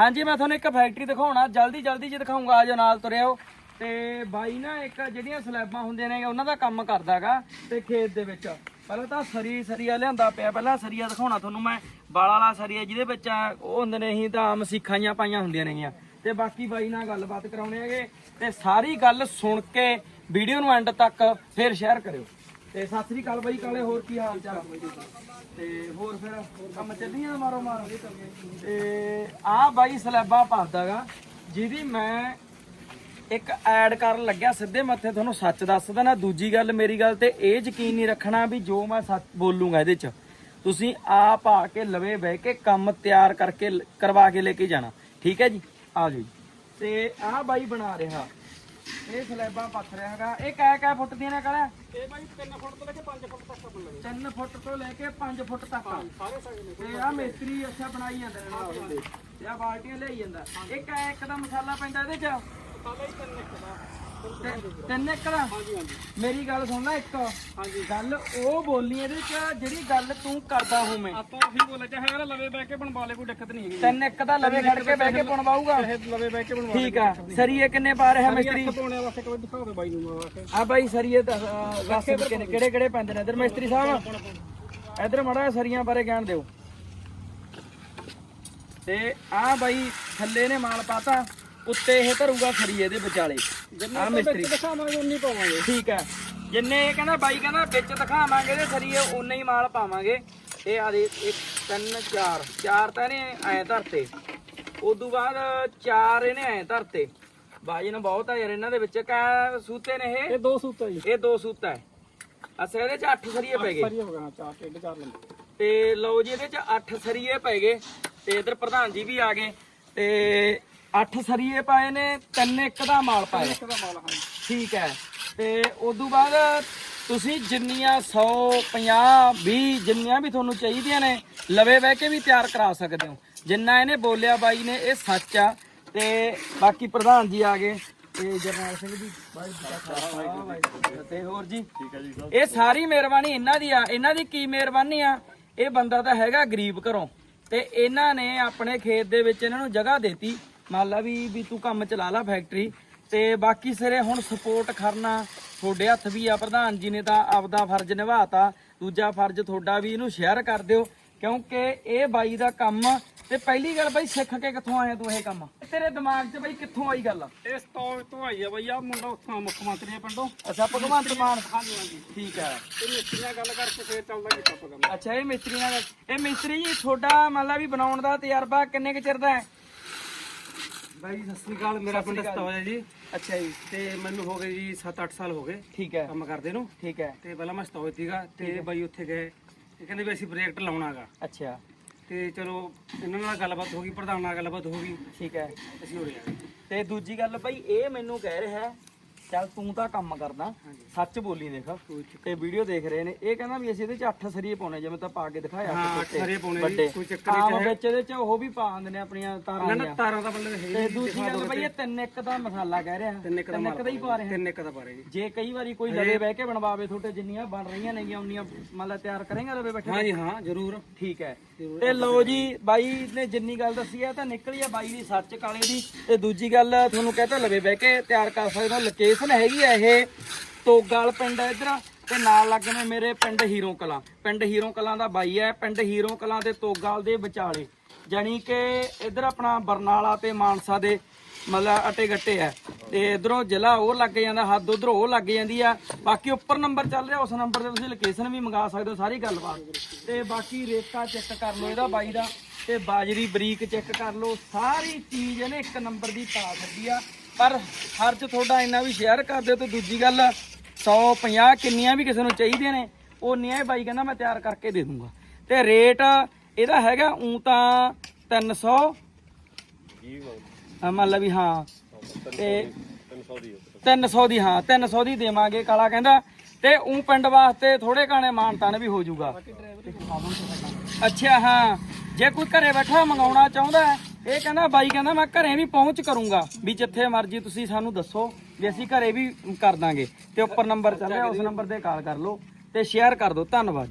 ਹਾਂਜੀ, ਮੈਂ ਤੁਹਾਨੂੰ ਇੱਕ ਫੈਕਟਰੀ ਦਿਖਾਉਣਾ। ਜਲਦੀ ਜਲਦੀ ਜੇ ਦਿਖਾਉਂਗਾ ਆਜੋ ਨਾਲ ਤੁਰਿਓ ਤੇ ਬਾਈ ਨਾ ਇੱਕ ਜਿਹੜੀਆਂ ਸਲੈਬਾਂ ਹੁੰਦੀਆਂ ਨੇ, ਉਹਨਾਂ ਦਾ ਕੰਮ ਕਰਦਾਗਾ ਤੇ ਖੇਤ ਦੇ ਵਿੱਚ। ਪਹਿਲਾਂ ਤਾਂ ਸਰੀ, ਸਰੀਆ ਲਿਆਂਦਾ ਪਿਆ। ਪਹਿਲਾਂ ਸਰੀਆ ਦਿਖਾਉਣਾ ਤੁਹਾਨੂੰ ਮੈਂ। ਬਾਲਾ ਵਾਲਾ ਸਰੀਆ, ਜਿਹਦੇ ਵਿੱਚ ਉਹ ਹੁੰਦੇ ਨੇ, ਅਸੀਂ ਤਾਂ ਆਮ ਸਿੱਖਾਈਆਂ ਪਾਈਆਂ ਹੁੰਦੀਆਂ ਨੇਗੀਆਂ। ਤੇ ਬਾਕੀ ਬਾਈ ਨਾਲ ਗੱਲਬਾਤ ਕਰਾਉਣੇ ਹੈਗੇ। ਤੇ ਸਾਰੀ ਗੱਲ ਸੁਣ ਕੇ ਵੀਡੀਓ ਨੂੰ ਐਂਡ ਤੱਕ ਫਿਰ ਸ਼ੇਅਰ ਕਰਿਓ। ਤੇ ਸਤਿ ਸ੍ਰੀ ਅਕਾਲ ਬਾਈ, ਕਾਲੇ, ਹੋਰ ਕੀ ਹਾਲ ਚਾਲ? ਤੇ ਹੋਰ ਫਿਰ ਕੰਮ ਚੱਲੀਆਂ ਮਾਰੋ ਮਾਰ? ਤੇ ਆਹ ਬਾਈ ਸਲੈਬਾ ਪਾਸਦਾਗਾ ਜਿਹਦੀ ਮੈਂ ਇੱਕ ਐਡ ਕਰਨ ਲੱਗਿਆ ਸਿੱਧੇ ਮੱਥੇ, ਤੁਹਾਨੂੰ ਸੱਚ ਦੱਸ ਦੇਣਾ, ਦੂਜੀ ਗੱਲ ਮੇਰੀ ਗੱਲ ਤੇ ਇਹ ਯਕੀਨ ਨਹੀਂ ਰੱਖਣਾ ਵੀ ਜੋ ਮੈਂ ਸੱਚ ਬੋਲੂਗਾ ਇਹਦੇ ਚ। ਤੁਸੀਂ ਆਪ ਆ ਕੇ ਲਵੇ ਬਹਿ ਕੇ ਕੰਮ ਤਿਆਰ ਕਰਕੇ ਕਰਵਾ ਕੇ ਲੈ ਕੇ ਜਾਣਾ। ਠੀਕ ਹੈ ਜੀ? ਆ ਜਾਓ ਜੀ। ਤੇ ਆਹ ਬਾਈ ਬਣਾ ਰਿਹਾ। ਇਹ ਸਲੈਬਾਂ ਪੱਥ ਰਿਹਾ ਹੈਗਾ। ਇਹ ਕੈ ਕੈ ਫੁੱਟ ਦੀਆਂ ਨੇ ਕਾਲਾ ਇਹ ਬਾਈ 3 ਫੁੱਟ ਤੋਂ ਲੈ ਕੇ 5 ਫੁੱਟ ਤੱਕ ਬਣ ਲੱਗੇ 3 ਫੁੱਟ ਤੋਂ ਲੈ ਕੇ 5 ਫੁੱਟ ਤੱਕ। ਸਾਰੇ ਸਾਈਜ਼ ਨੇ। ਤੇ ਆ ਮਿਸਤਰੀ ਅੱਛਾ ਬਣਾਈ ਜਾਂਦੇ ਨੇ ਨਾਲ ਹੁੰਦੇ ਤੇ ਆ ਬਾਲਟੀਆਂ ਲਈ ਜਾਂਦਾ। ਇੱਕ ਐ ਇੱਕ ਦਾ ਮਸਾਲਾ ਪੈਂਦਾ ਇਹਦੇ ਚ? ਮਸਾਲਾ ਹੀ ਤਿੰਨ ਇੱਕ ਦਾ। ਤੇ ਤਿੰਨ ਇੱਕ ਹਾਂਜੀ ਮੇਰੀ ਗੱਲ ਸੁਣ ਲੈ ਇੱਕ। ਹਾਂਜੀ। ਗੱਲ ਉਹ ਬੋਲਣੀ ਇਹਦੇ ਚ ਜਿਹੜੀ ਗੱਲ ਤੂੰ ਕਰਦਾ ਹੂੰ ਮੈਂ ਆਪਾਂ ਉਹੀ ਬੋਲੇ ਚਾਹੇ ਅਗਰ ਲਵੇ ਬਹਿ ਕੇ ਬਣਵਾ ਲੈ ਕੋਈ ਦਿੱਕਤ ਨਹੀਂ ਹੈਗੀ। ਤਿੰਨ ਇੱਕ ਦਾ ਲਵੇ ਖੜ ਕੇ ਬਹਿ ਕੇ ਪਣਵਾਊਗਾ ਚਾਹੇ ਲਵੇ ਬਹਿ ਕੇ ਬਣਵਾ ਠੀਕ ਆ। ਸਰੀਏ ਕਿੰਨੇ ਪਾ ਰਿਹਾ ਮਿਸਤਰੀ? ਇੱਕ ਪਾਉਣੇ ਵਾਸਤੇ ਕੋਈ ਦਿਖਾਓ ਦੇ ਬਾਈ ਨੂੰ ਆ ਬਾਈ ਸਰੀਏ ਦੱਸ ਕਿਹੜੇ ਕਿਹੜੇ ਕਿਹੜੇ ਪੈਂਦੇ ਨੇ? ਇਧਰ ਮਿਸਤਰੀ ਸਾਹਿਬ। ਇਧਰ ਮੜਾ ਸਰੀਆਂ ਬਾਰੇ ਗਿਆਨ ਦਿਓ। ਤੇ ਆ ਬਾਈ ਥੱਲੇ ਨੇ ਮਾਲ ਪਾਤਾ। ਉੱਤੇ ਇਹ ਧਰੂਗਾ ਸਰੀਏ ਦੇ ਵਿਚਾਲੇ। ਆ ਮਿਸਤਰੀ। ਦਿਖਾਵਾਂਗੇ ਉਨੀ ਪਾਵਾਂਗੇ। ਠੀਕ ਹੈ। ਜਿੰਨੇ ਇਹ ਕਹਿੰਦਾ ਬਾਈ ਕਹਿੰਦਾ ਵਿੱਚ ਦਿਖਾਵਾਂਗੇ ਤੇ ਸਰੀਏ ਉਨੇ ਹੀ ਮਾਲ ਪਾਵਾਂਗੇ। ਇਹ ਆ ਦੇ 1 3 4 ਚਾਰ ਤਾਂ ਇਹਨੇ ਐ ਧਰਤੇ। ਉਦੋਂ ਬਾਅਦ ਚਾਰ ਇਹਨੇ ਐ ਧਰਤੇ। ਬਾਜਨ ਬਹੁਤ ਆ ਯਾਰ ਇਹਨਾਂ ਦੇ ਵਿੱਚ ਕਾ ਸੂਤੇ ਨੇ ਇਹ। ਇਹ ਦੋ ਸੂਤ ਜੀ। ਇਹ ਦੋ ਸੂਤਾ ਹੈ। ਅਸਲ ਇਹਦੇ ਚ 8 ਸਰੀਏ ਪੈ ਗਏ। ਸਾਰੀ ਹੋ ਗਿਆ ਚਾਰ ਟੇਡ ਚਾਰ ਲੰਬੇ ਤੇ ਲਓ ਜੀ ਇਹਦੇ ਚ 8 ਸਰੀਏ ਪੈ ਗਏ। ਤੇ ਇਧਰ ਪ੍ਰਧਾਨ ਜੀ ਵੀ ਆ ਗਏ। ਤੇ 8 ਸਰੀਏ ਪਾਏ ਨੇ ਤਿੰਨ ਇੱਕ ਦਾ ਮਾਲ ਪਾਇਆ। ਇੱਕ ਦਾ ਮਾਲ ਹਾਂ ਠੀਕ ਹੈ। ਤੇ ਉਦੋਂ ਬਾਅਦ ਤੁਸੀਂ ਜਿੰਨੀਆਂ 100 50 20 ਜਿੰਨੀਆਂ ਵੀ ਤੁਹਾਨੂੰ ਚਾਹੀਦੀਆਂ ਨੇ ਲਵੇ ਬਹਿ ਕੇ ਵੀ ਤਿਆਰ ਕਰਾ ਸਕਦੇ ਹੋ। ਜਿੰਨਾ ਇਹਨੇ ਬੋਲਿਆ ਬਾਈ ਨੇ ਇਹ ਸੱਚ ਆ। ਤੇ ਬਾਕੀ ਪ੍ਰਧਾਨ ਜੀ ਆ ਗਏ। ਤੇ ਜਰਨੈਲ ਸਿੰਘ ਜੀ ਬਾਈ ਫਤਿਹ। ਹੋਰ ਜੀ? ਠੀਕ ਹੈ ਜੀ ਇਹ ਸਾਰੀ ਮਿਹਰਬਾਨੀ ਇਹਨਾਂ ਦੀ ਆ। ਇਹਨਾਂ ਦੀ ਕੀ ਮਿਹਰਬਾਨੀ ਆ? ਇਹ ਬੰਦਾ ਤਾਂ ਹੈਗਾ ਗਰੀਬ ਘਰੋਂ। ਤੇ ਇਹਨਾਂ ਨੇ ਆਪਣੇ ਖੇਤ ਦੇ ਵਿੱਚ ਇਹਨਾਂ ਨੂੰ ਜਗ੍ਹਾ ਦਿੱਤੀ। ਮੰਨ ਲਾ ਵੀ ਵੀ ਤੂੰ ਕੰਮ ਚਲਾ ਲਾ ਫੈਕਟਰੀ ਤੇ ਬਾਕੀ ਸਿਰੇ ਹੁਣ ਸਪੋਰਟ ਕਰਨਾ ਤੁਹਾਡੇ ਹੱਥ ਵੀ ਆ ਪ੍ਰਧਾਨ ਜੀ ਨੇ ਤਾਂ ਆਪਦਾ ਫਰਜ਼ ਨਿਭਾਤਾ। ਦੂਜਾ ਫਰਜ਼ ਤੁਹਾਡਾ ਵੀ ਇਹਨੂੰ ਸ਼ੇਅਰ ਕਰ ਦਿਓ ਕਿਉਂਕਿ ਇਹ ਬਾਈ ਦਾ ਕੰਮ ਤੇ ਪਹਿਲੀ ਗੱਲ ਬਾਈ ਸਿੱਖ ਕੇ ਕਿੱਥੋਂ ਆਇਆ ਤੂੰ ਇਹ ਕੰਮ? ਤੇਰੇ ਦਿਮਾਗ 'ਚ ਬਾਈ ਕਿੱਥੋਂ ਆਈ ਗੱਲ? ਇਸ ਤੋਂ ਤੋਂ ਆਈ ਆ ਬਈ ਆ ਮੁੰਡਾ ਉੱਥੋਂ ਮੁੱਖ ਮੰਤਰੀ ਆ ਪਿੰਡੋਂ। ਅੱਛਾ ਭਗਵੰਤ ਮਾਨ। ਹਾਂਜੀ ਹਾਂਜੀ ਠੀਕ ਹੈ ਇਹ ਮਿਸਤਰੀ ਨਾਲ ਗੱਲ ਕਰਕੇ ਫੇਰ ਚੱਲਦਾ ਕੀਤਾ ਆਪਾਂ ਕੰਮ ਅੱਛਾ ਇਹ ਮਿਸਤਰੀ ਨਾਲ ਇਹ ਮਿਸਤਰੀ ਜੀ ਤੁਹਾਡਾ ਮੰਨ ਲਾ ਵੀ ਬਣਾਉਣ ਦਾ ਤਜਰਬਾ ਕਿੰਨੇ ਕੁ ਚਿਰ ਦਾ ਹੈ? ਬਾਈ ਸਤਿ ਸ੍ਰੀ ਅਕਾਲ ਮੇਰਾ ਪਿੰਡ ਸਤੌਜ ਹੈ ਜੀ। ਅੱਛਾ ਜੀ। ਤੇ ਮੈਨੂੰ ਹੋ ਗਏ ਜੀ 7-8 ਸਾਲ ਹੋ ਗਏ ਠੀਕ ਹੈ। ਕੰਮ ਕਰਦੇ ਨੂੰ। ਠੀਕ ਹੈ। ਤੇ ਪਹਿਲਾਂ ਮੈਂ ਸਤੌਜ ਸੀਗਾ ਤੇ ਬਾਈ ਉੱਥੇ ਗਏ। ਇਹ ਕਹਿੰਦੇ ਵੀ ਅਸੀਂ ਪ੍ਰੋਜੈਕਟ ਲਾਉਣਾਗਾ ਅੱਛਾ। ਤੇ ਚਲੋ ਇਹਨਾਂ ਨਾਲ ਗੱਲਬਾਤ ਹੋ ਗਈ ਪ੍ਰਧਾਨ ਨਾਲ ਗੱਲਬਾਤ ਹੋ ਗਈ। ਠੀਕ ਹੈ। ਅਸੀਂ ਆ ਗਏ। ਤੇ ਦੂਜੀ ਗੱਲ ਬਈ ਇਹ ਮੈਨੂੰ ਕਹਿ ਰਿਹਾ ਹੈ ਚੱਲ ਤੂੰ ਤਾਂ ਕੰਮ ਕਰਦਾ। ਸੱਚ ਬੋਲੀ ਦੇਖ। ਤੇ ਵੀਡੀਓ ਦੇਖ ਰਹੇ ਨੇ। ਇਹ ਕਹਿੰਦਾ ਵੀ ਅਸੀਂ ਇਹਦੇ ਚ 8 ਸਰੀਏ ਪਾਉਣੇ ਜਿਵੇਂ ਤਾਂ ਪਾ ਕੇ ਦਿਖਾਇਆ ਹਾਂ ਸੀ ਅੱਠ ਉੱਤੇ। ਸਾਰੇ ਪਾਉਣੇ ਜੀ ਕੋਈ ਚੱਕਰ ਆਮ ਨਹੀਂ ਵਿੱਚ ਇਹਦੇ ਚ ਉਹ ਵੀ ਪਾ ਦਿੰਦੇ ਨੇ ਆਪਣੀਆਂ ਤਾਰਾਂ ਨਾ ਤਾਰਾਂ ਦਾ ਬੱਲੇ ਹੈ ਤੇ ਦੂਜੀ ਗੱਲ ਬਈ ਇਹ ਤਿੰਨ ਇੱਕ ਦਾ ਮਸਾਲਾ ਕਹਿ ਰਿਹਾ। ਤਿੰਨ ਇੱਕ ਦਾ ਹੀ ਪਾ ਰਿਹਾ। ਤਿੰਨ ਇੱਕ ਦਾ ਪਾਰੇ ਜੀ। ਜੇ ਕਈ ਵਾਰੀ ਕੋਈ ਲਵੇ ਬਹਿ ਕੇ ਬਣਵਾਵੇ ਤੁਹਾਡੇ ਜਿੰਨੀਆਂ ਬਣ ਰਹੀਆਂ ਨੇਗੀਆਂ ਉਨੀਆਂ ਮੰਨ ਲਾ ਤਿਆਰ ਕਰੇਗਾ ਲਵੇ ਬੈਠੇ ਹਾਂ ਜੀ ਹਾਂ ਜ਼ਰੂਰ। ਠੀਕ ਹੈ। ਤੇ ਲਓ ਜੀ ਬਾਈ ਨੇ ਜਿੰਨੀ ਗੱਲ ਦੱਸੀ ਹੈ ਤਾਂ ਨਿਕਲੀ ਆ ਬਾਈ ਦੀ ਸੱਚ ਕਾਲੇ ਦੀ। ਤੇ ਦੂਜੀ ਗੱਲ ਤੁਹਾਨੂੰ ਕਹਤਾ ਲਵੇ ਬਹਿ ਕੇ ਤਿਆਰ ਕਰ ਸਕਦੇ ਹੋ ਲੋਕੇਸ਼ਨ ਹੈਗੀ ਆ ਇਹ ਤੋਗਾਲ ਪਿੰਡ ਹੈ ਇਧਰ, ਤੇ ਨਾਲ ਲੱਗਦੇ ਮੇਰੇ ਪਿੰਡ ਹੀਰੋ ਕਲਾਂ। ਪਿੰਡ ਹੀਰੋ ਕਲਾਂ ਦਾ ਬਾਈ ਹੈ ਪਿੰਡ ਹੀਰੋ ਕਲਾਂ ਤੇ ਤੋਗਾਲ ਦੇ ਵਿਚਾਲੇ। ਜਾਣੀ ਕਿ ਇਧਰ ਆਪਣਾ ਬਰਨਾਲਾ ਤੇ ਮਾਨਸਾ ਦੇ ਮਤਲਬ ਅਟੇ ਗੱਟੇ ਆ। ਤੇ ਇਧਰੋਂ ਜ਼ਿਲ੍ਹਾ ਉਹ ਲੱਗ ਜਾਂਦਾ, ਹੱਦ ਉਧਰ ਉਹ ਲੱਗ ਜਾਂਦੀ ਆ। ਬਾਕੀ ਉੱਪਰ ਨੰਬਰ ਚੱਲ ਰਿਹਾ, ਉਸ ਨੰਬਰ ਤੇ ਤੁਸੀਂ ਲੋਕੇਸ਼ਨ ਵੀ ਮੰਗਾ ਸਕਦੇ ਹੋ, ਸਾਰੀ ਗੱਲਬਾਤ। ਤੇ ਬਾਕੀ ਰੇਤਾ ਚੈੱਕ ਕਰ ਲਓ ਇਹਦਾ ਬਾਈ ਦਾ, ਤੇ ਬਾਜਰੀ ਬਰੀਕ ਚੈੱਕ ਕਰ ਲਓ, ਸਾਰੀ ਚੀਜ਼ ਇਹਨੇ ਇੱਕ ਨੰਬਰ ਦੀ ਪਾ ਛੱਡੀ ਆ। ਪਰ ਫਰਜ਼ ਤੁਹਾਡਾ ਇੰਨਾ ਵੀ ਸ਼ੇਅਰ ਕਰ ਦਿਓ ਤੇ ਦੂਜੀ ਗੱਲ 150 ਕਿੰਨੀਆਂ ਵੀ ਕਿਸੇ ਨੂੰ ਚਾਹੀਦੀਆਂ ਨੇ ਉਹ ਨਿਆਂ ਬਾਈ ਕਹਿੰਦਾ ਮੈਂ ਤਿਆਰ ਕਰਕੇ ਦੇ ਦੂੰਗਾ। ਤੇ ਰੇਟ ਇਹਦਾ ਹੈਗਾ ਉਂ ਤਾਂ 300 ਆ ਮੰਨ ਲਾ ਵੀ ਹਾਂ, ਤੇ 300 ਦੀ, ਹਾਂ 300 ਦੀ ਦੇਵਾਂਗੇ ਕਾਲਾ ਕਹਿੰਦਾ, ਤੇ ਉਂ ਪਿੰਡ ਵਾਸਤੇ ਥੋੜੇ ਕਾਣੇ ਮਾਨਤਾਨ ਵੀ ਹੋ ਜਾਊਗਾ। ਅੱਛਾ, ਹਾਂ, ਜੇ ਕੋਈ ਘਰੇ ਬੈਠਾ ਮੰਗਾਉਣਾ ਚਾਹੁੰਦਾ ਇਹ ਕਹਿੰਦਾ, ਬਾਈ ਕਹਿੰਦਾ, ਮੈਂ ਘਰੇ ਵੀ ਪਹੁੰਚ ਕਰੂੰਗਾ। ਵੀ ਜਿੱਥੇ ਮਰਜ਼ੀ ਤੁਸੀਂ ਸਾਨੂੰ ਦੱਸੋ ਵੀ ਅਸੀਂ ਘਰੇ ਵੀ ਕਰ ਦਾਂਗੇ। ਤੇ ਉੱਪਰ ਨੰਬਰ ਚੱਲ ਰਿਹਾ, ਉਸ ਨੰਬਰ ਤੇ ਕਾਲ ਕਰ ਲਓ ਤੇ ਸ਼ੇਅਰ ਕਰ ਦਿਓ। ਧੰਨਵਾਦ